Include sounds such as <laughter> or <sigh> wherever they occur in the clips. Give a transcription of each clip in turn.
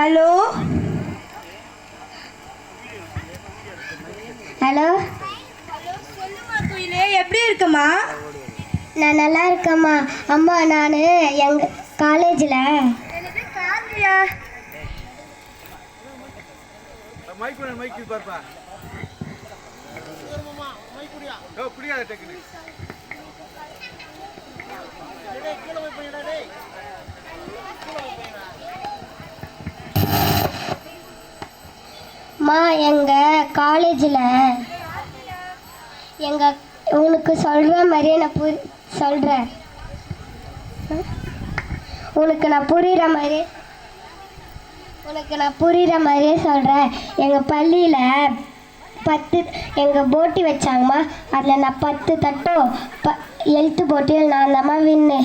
Hello? Hello? எப்படி இருக்குமா நான் நல்லா இருக்கேம்மா. அம்மா நான் எங்கள் காலேஜில் மைக் வேணும் மைக் பார்ப்பா. அம்மா எங்கள் காலேஜில் எங்கள் உனக்கு சொல்கிற மாதிரியே நான் புரி சொல்கிறேன் உனக்கு நான் புரிகிற மாதிரி உனக்கு நான் புரிகிற மாதிரியே சொல்கிறேன் எங்கள் பள்ளியில் பத்து எங்கள் போட்டி வச்சாங்கம்மா அதில் நான் பத்து தட்டும். ப எழுத்து போட்டியில் நான் தாம்மா வின்னு.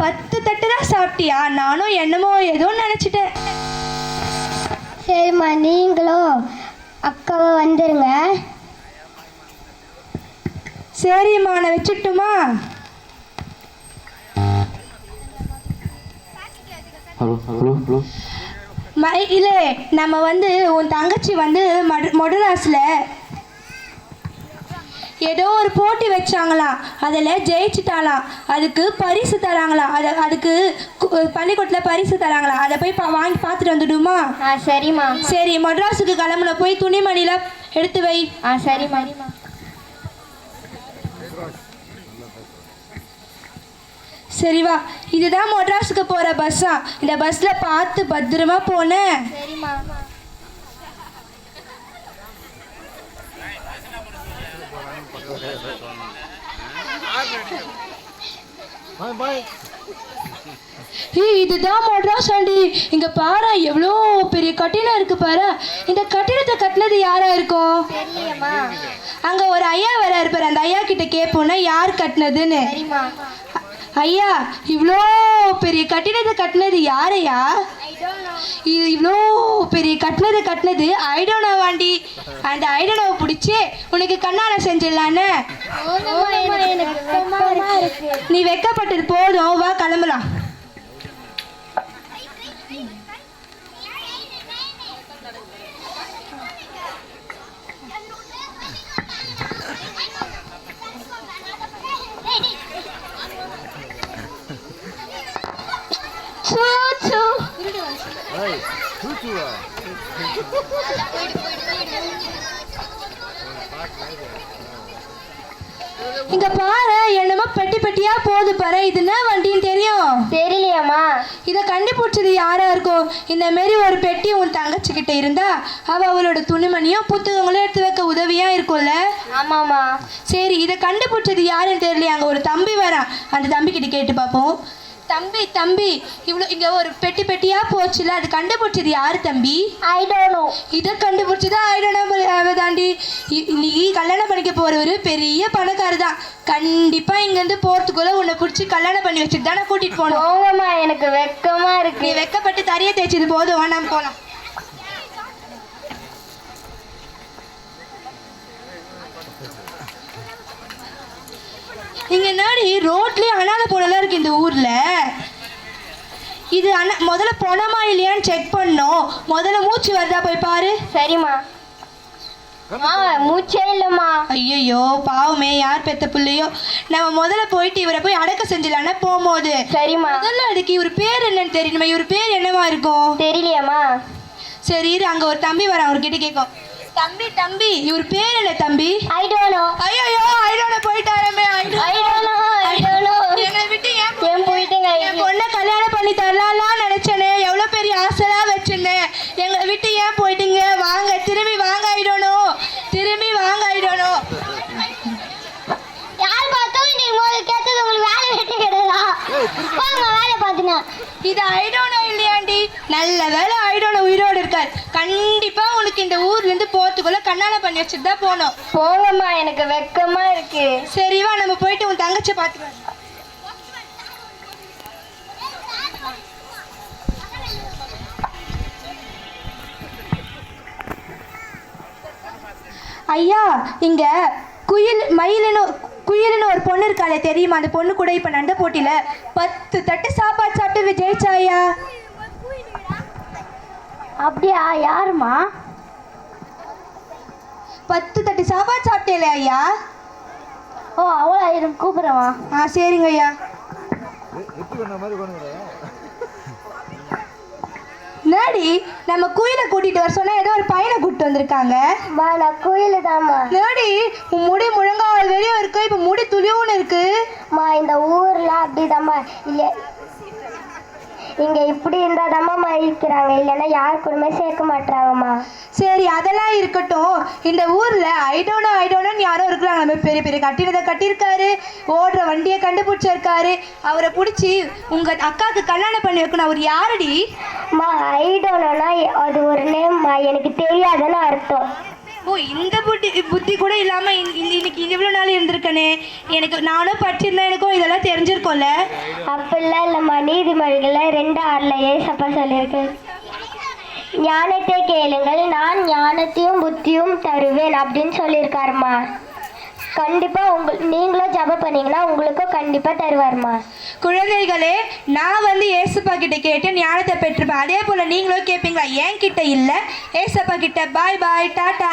பத்து தட்டு தான் சாப்பிட்டியா? நானும் என்னமோ ஏதோ நினச்சிட்டேன். சரிம்மா நீங்களும் அக்காவை வந்துருங்க. சரிம்மா நான் வச்சுட்டுமா ஹலோ ஹலோ ஹலோ. மயிலே நம்ம வந்து உன் தங்கச்சி வந்து மடு மொடராஸில் ஏதோ ஒரு போட்டி வச்சாங்களாம் அதில் ஜெயிச்சிட்டாலாம் அதுக்கு பரிசு தராங்களாம் அதை அதுக்கு பள்ளிக்கூடத்தில் பரிசு தராங்களாம் அதை போய் வாங்கி பார்த்துட்டு வந்துடுமா? ஆ சரிம்மா. சரி மட்ராஸுக்கு கிளம்புன போய் துணிமணிலாம் எடுத்து வை. ஆ சரிம்மா. சரி வா. இதுதான் மட்ராஸுக்கு போகிற பஸ்ஸா? இந்த பஸ்ஸில் பார்த்து பத்திரமா போனேன் சரிம்மா பாய் பாய் ஏய் இதுதான் மட்ராஸ் ஆண்டி இங்க பாரு எவ்வளோ பெரிய கட்டிடம் இருக்கு பாரு. இந்த கட்டிடத்தை கட்டினது யாரா இருக்கும் அங்க ஒரு ஐயா வேற இருப்பாரு. அந்த ஐயா கிட்ட கேட்போம்னா யார் கட்டினதுன்னு. ஐயா இவ்வளோ பெரிய கட்டிடத்தை கட்டினது யாரையா? இது இவ்வளோ பெரிய கட்டினது கட்டினது ஐடோனா வாண்டி அந்த ஐடோனாவை பிடிச்சி உனக்கு கண்ணாலம் செஞ்சிடலான்னு. நீ வெக்கப்பட்டது போதும் வா கிளம்பலாம். <laughs> இங்க பாரு என்னமோ பெட்டி பெட்டியா போகுது பாரு. இது என்ன வண்டின்னு தெரியும்? தெரியலையம்மா. இதை கண்டுபிடிச்சது யாரா இருக்கும் இந்த மாரி ஒரு பெட்டி உன் தங்கச்சி கிட்ட இருந்தா அவ அவளோட துணிமணியும் புத்தகங்களும் எடுத்து வைக்க உதவியா இருக்கும்ல? ஆமாம்மா. சரி இதை கண்டுபிடிச்சது யாருன்னு தெரியல அங்க ஒரு தம்பி வரான். அந்த தம்பி கிட்ட கேட்டு பார்ப்போம். தம்பி தம்பி இவ்வளோ இங்க ஒரு பெட்டி பெட்டியா போச்சுல அது கண்டுபிடிச்சது யாரு தம்பி? ஐ டோன்ட் நோ இதை கண்டுபிடிச்சது ஆயிடணும் தாண்டி. இ- நீ கல்யாணம் பண்ணிக்க போறவரு பெரிய பணக்காரர் தான் கண்டிப்பா இங்க இருந்து போறதுக்குள்ள உன்னை பிடிச்சி கல்யாணம் பண்ணி வச்சுட்டு தானே கூட்டிட்டு போனோம். எனக்கு வெக்கமா நீ இருக்கு வெக்கப்பட்டு தரைய தேய்ச்சது போதும் வேணாம் போலாம். இங்க என்னடி ரோட்லயே அனாதை பொண்ணெல்லாம் இருக்கு இந்த ஊர்ல. இது அண்ணா முதல்ல பணமா இல்லையான்னு செக் பண்ணோம். முதல்ல மூச்சு வருதா போய் பாரு. சரிம்மா. ஆ மூச்சே இல்லைம்மா. ஐயோ பாவமே யார் பெத்த பிள்ளையோ. நம்ம முதல்ல போயிட்டு இவரை போய் அடக்க செஞ்சிடலான்னா போகும்போது. சரிம்மா. முதல்ல அதுக்கு இவர் பேர் என்னன்னு தெரியணுமா? இவர் பேர் என்னவா இருக்கும் தெரியலையம்மா. சரி இரு அங்க ஒரு தம்பி வரான் அவர்கிட்ட கேட்கும் தம்பி தம்பி. இவர் பேர் என்ன தம்பி? ஐ டோன்ட் நோ ஐயோ இது ஐடோனோ இல்லையாண்டி? நல்ல வேலை ஐடோனோ உயிரோடு இருக்கார். கண்டிப்பா உனக்கு இந்த ஊர்ல இருந்து போறதுக்குள்ள கல்யாணம் பண்ணி வச்சுட்டு தான் போகணும். போங்கம்மா எனக்கு வெக்கமா இருக்கு. சரி வா நம்ம போயிட்டு உன் தங்கச்சி பார்த்துக்கலாம் ஐயா இங்க குயில் மயிலுன்னு குயிலுன்னு ஒரு பொண்ணு இருக்காளே தெரியுமா? அந்த பொண்ணு கூட இப்ப நண்ட போட்டியில பத்து தட்டு சாப்பாடு விஜயிச்சா ஐயா அப்படியா யாருமா பத்து தட்டு சாப்பாடு சாப்பிட்டேல ஐயா. ஓ அவ்வளோ ஆயிரம் கூப்பிடுறவா ஆ சரிங்க ஐயா. நேடி நம்ம குயிலை கூட்டிட்டு வர சொன்னா ஏதோ ஒரு பையனை கூட்டிட்டு வந்திருக்காங்க. மா நான் கோயிலு தாம்மா நேடி உன் முடி முழங்கால் வெளியே இருக்கு இப்ப முடி துளிவுன்னு இருக்கு. மா இந்த ஊர்ல அப்படிதாம்மா இல்ல இங்க இப்படி இருந்தாதாம்மா மதிக்கிறாங்க இல்லைன்னா யார் கூடமே சேர்க்க மாட்டாங்கம்மா சரி அதெல்லாம் இருக்கட்டும். இந்த ஊர்ல ஐடோனோ ஐடோனோன்னு யாரோ இருக்கிறாங்க. நம்ம பெரிய பெரிய கட்டினதை கட்டியிருக்காரு. ஓடுற வண்டியை கண்டுபிடிச்சிருக்காரு. அவரை பிடிச்சி உங்க அக்காவுக்கு கல்யாணம் பண்ணி வைக்கணும். அவர் யாரடி? மா ஐடோனா அது ஒரு நேம்மா எனக்கு தெரியாதுன்னு அர்த்தம். ஓ இந்த புத்தி புத்தி கூட இல்லாம இன்னைக்கு இவ்வளவு நாள் இருந்திருக்கனே. எனக்கு நானும் படிச்சிருந்தா எனக்கும் இதெல்லாம் தெரிஞ்சிருக்கோம்ல? அப்படிலாம் இல்லைம்மா நீதிமொழிகளை ரெண்டு ஆறுல ஏசப்பா சொல்லியிருக்கு. ஞானத்தை கேளுங்கள். நான் ஞானத்தையும் புத்தியும் தருவேன் அப்படின்னு சொல்லியிருக்காருமா கண்டிப்பா உங்க நீங்களும் ஜெபம் பண்ணீங்கன்னா உங்களுக்கும் கண்டிப்பா தருவாருமா. குழந்தைகளே நான் வந்து ஏசப்பா கிட்ட கேட்டு ஞானத்தை பெற்றிருப்பேன் அதே போல நீங்களும் கேட்பீங்களா என் கிட்ட இல்ல. ஏசப்பா கிட்ட பாய் பாய் டாடா.